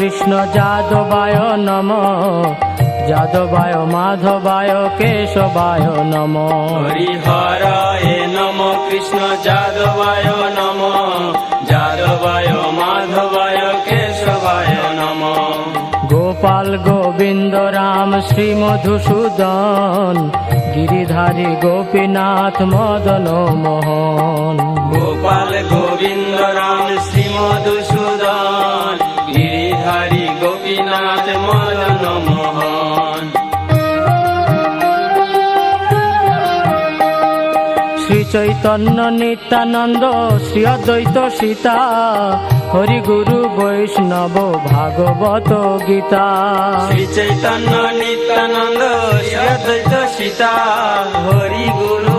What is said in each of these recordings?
কৃষ্ণ যাদবায় নম যাদবায় মাধবায় কেশবায় নম। হরিহরায় নম কৃষ্ণ যাদবায় নম যাদবায় মাধবায় কেশবায় নম। গোপাল গোবিন্দ রাম শ্রী মধুসূদন গিরিধারী গোপীনাথ মদন মোহন গোপাল গোবিন্দ রাম শ্রী মধুসূদন গোপীনাথ মদন মোহন। শ্রী চৈতন্য নিত্যানন্দ শ্রী অদ্বৈত সীতা হরি গুরু বৈষ্ণব ভাগবত গীতা। শ্রী চৈতন্য নিত্যানন্দ শ্রী অদ্বৈত সীতা হরি গুরু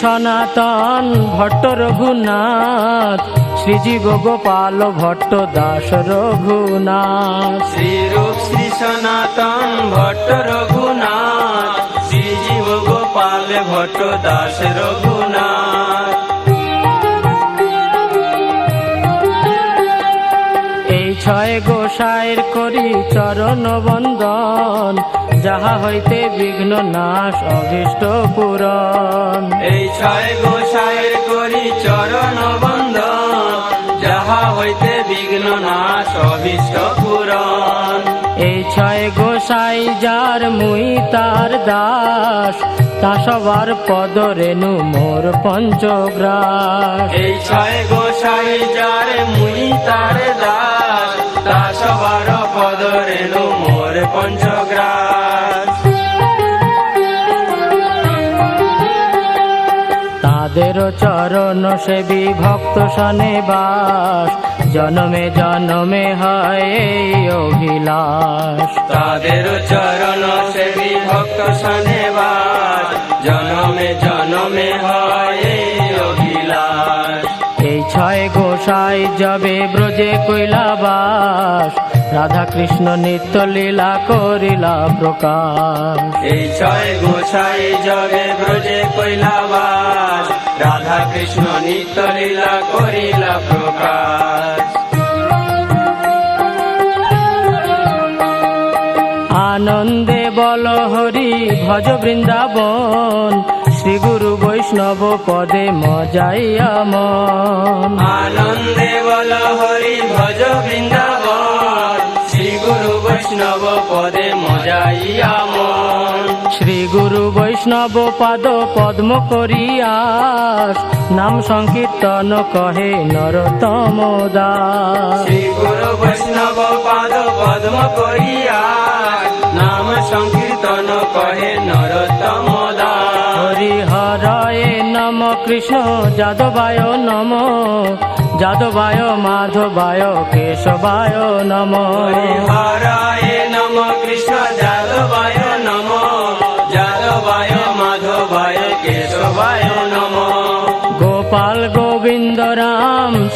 সনাতন ভট্ট রঘুনাথ শ্রীজীব গোপাল ভট্ট দাস রঘুনাথ। শ্রীরূপ শ্রী সনাতন ভট্ট রঘুনাথ শ্রীজীব গোপাল ভট্ট দাস রঘুনাথ। ছয় গোসাইর করি চরণ বন্দন। যাহা হইতে বিঘ্ন নাশ অভীষ্ট পূরণ। এই ছয় গোসাইয়ের করি চরণ বন্দন। যাহা হইতে বিঘ্ন নাশ অভীষ্ট পুরন এই ছয় গোসাই যার মুই তার দাস তা সবার পদ রেণু মোর পঞ্চগ্রাস। এই ছয় গোসাই তাদের চরণ সেবী ভক্ত সনে বাস জনমে জনমে হয় অভিলাষ। তাদের চরণ সেবী ভক্ত সনেবাস জনমে জনমে হয় অভিলাষ। এই ছয় গোসাই যবে ব্রজে কৈলাবাস রাধা কৃষ্ণ নিত্য লীলা করিলা প্রকাশ। এই ছয় গোসাই জগে ব্রজে কৈলাবাস রাধা কৃষ্ণ নিত্য লীলা করিলা প্রকাশ। আনন্দে বল হরি ভজ বৃন্দাবন শ্রী গুরু বৈষ্ণব পদে মজাইয়া মন। আনন্দে বল হরি ভজ বৃন্দাবন শ্রী গুরু বৈষ্ণব পদে মজাইয়া মন শ্রী গুরু বৈষ্ণব পাদ পদ্ম করিয়াস। নাম সংকীর্তন কহে নরতম দাস শ্রী গুরু বৈষ্ণব পাদ পদ্ম করিয়া নাম সংকীর্তন কহে নরতম দাস হরি হরায় নম কৃষ্ণ যাদবায় নম। যাদবায় মাধবায় কেশবায় নম। হরায় নম কৃষ্ণ যাদবায়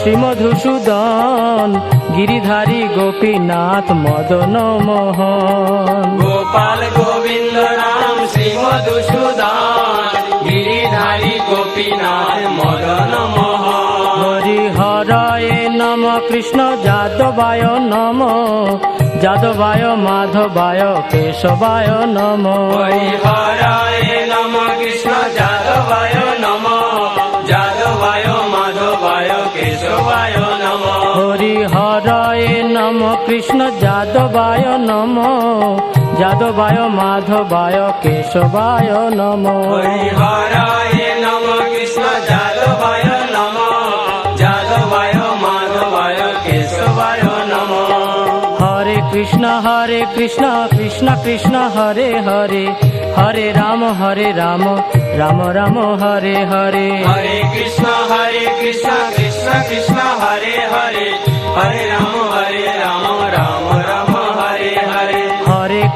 শ্রী মধুসূদন গিরিধারী গোপীনাথ মদন মোহন। গোপাল গোবিন্দ রাম শ্রী মধুসূদন গিরিধারী গোপীনাথ মদন মোহন। হরি হরায় নম কৃষ্ণ যাদবায় নম যাদবায় মাধবায় কেশবায় নম। হরিহরায় নম কৃষ্ণ কৃষ্ণ যাদবায় নম যাদবায় মাধবায় কেশবায় নম। হরিহরায় নম কৃষ্ণ যাদবায় নম যাদবায় মাধবায় কেশবায় নম। হরে কৃষ্ণ হরে কৃষ্ণ কৃষ্ণ কৃষ্ণ হরে হরে হরে রাম হরে রাম রাম রাম হরে হরে। হরে কৃষ্ণ হরে কৃষ্ণ কৃষ্ণ কৃষ্ণ হরে হরে হরে রাম হরে রাম